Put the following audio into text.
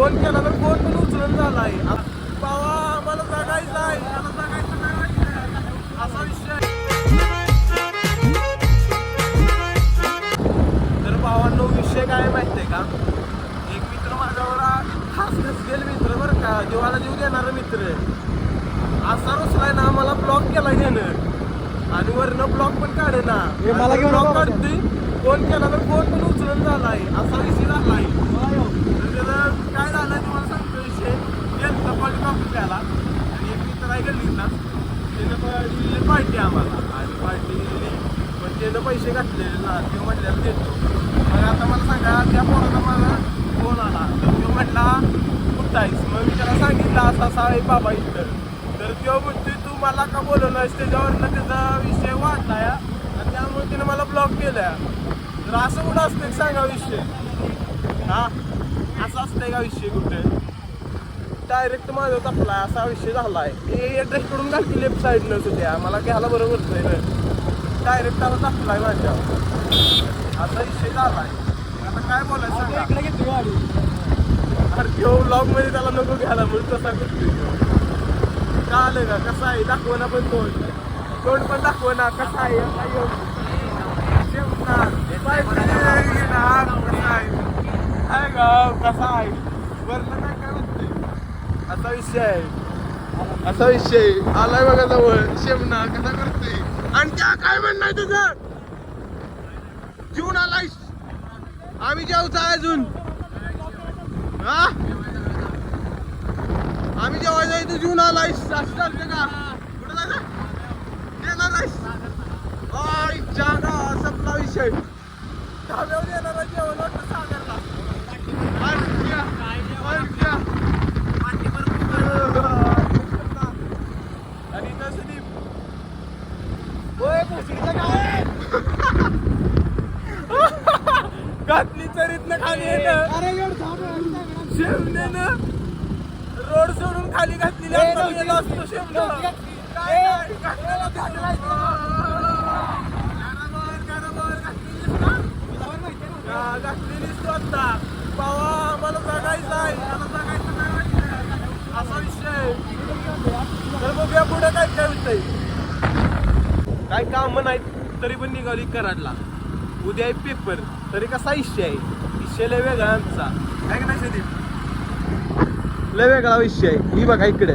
Phone केला तर phone पण उचलून झालाय. बाबा आम्हाला जगायचं आहे. मला जगायचं नाही. वाटतं. असा विषय आहे. तर भावांनो विषय काय माहितीये का? एक मित्र माझ्यावर खास नसलेला मित्र बरं का. जीवाला जीव देणारा मित्र. असा रुसलाय ना मला ब्लॉक केला घेणं आणि वरनं ब्लॉक पण काढे ना मला ब्लॉक नको. काढतोय. फोन केला तर फोन पण उचलून झालाय असा विषय झालाय तर त्याचं काय झालं तुम्हाला सांगतो विषय गेलता कॉलेज कॉफी प्याला आणि एक मित्र रायगड गल्लीतला त्यानं दिलेली पार्टी आम्हाला. आणि पार्टी दिलेली पण त्यानं पैसे घातलेले. ना ते म्हटल्याला देतो. मग आता मला सांगा त्या पोराचा मला फोन आला. तर तो म्हटला कुठं आहेस मग मी त्याला सांगितलं असा असा आहे बाबा इथं. तर तो म्हणतोय तू मला का बोलवलंस त्याच्यावरनं त्याचा विषय वाढलाय आणि त्यामुळे तिनं मला ब्लॉक केलाय. तर असं कुठं असतं सांगा विषय? हा? असं असतंय का विषय कुठे? डायरेक्ट माझं तपलाय असा विषय झालाय. हे ड्रेस कडून घालती लेफ्ट साईडनं सुद्धा मला घ्यायला बरोबर नाही डायरेक्ट त्याला तपलाय माझ्या असा विषय झालाय. आता काय बोलायचं गाडी. अरे तो ब्लॉगमध्ये त्याला नको घ्यायला म्हणून तसा तो. का आलं का कसं आहे? दाखव ना पण तोंड. तोंड पण दाखव ना कसा आहे? काय कसा आहे? आहे? वरनं काय असा विषय आहे. असा विषय आलाय बघा जवळ. शेमना कसा करते आणि त्या काय म्हणणार तुझं? जीवन आलाय. आम्ही जेवचा अजून. हा? आम्ही जेव्हा जायचं जीवन आलायस असं चालतं का? कुठं जायचं येणार आहेस? जागा संपला विषय. धाब्यावर येणार जेवण वाटतं सागरला आणख्या, आणख्या. आणि इथं सुदीप. ओय, भोसडीचं काय? घातली चरीतनं खाली येणं अरे एवढं थांब रे. शेमण्यानं रोड सोडून खाली घातलेली ए, आता नव्हती गेला असतो शेमणं. नव्हती घातली. काय ए, नाही, घातलेलं घातलेलं आहे. घराबाहेर, घराबाहेर घातलेलीस ना? हा, घातलेलीस तू आता. बाबा, आम्हाला जगायचं आहे. मला जगायचं नाही. असा विषय. तर बघूया पुढे काय काय होतंय काय काम नाहीत तरी पण निघाली कराडला उद्या आहे पेपर तरी कसा विषय आहे? विषय लय वेगळा आमचा. काय का नाही लय वेगळा विषय आहे. ही बघा इकडे.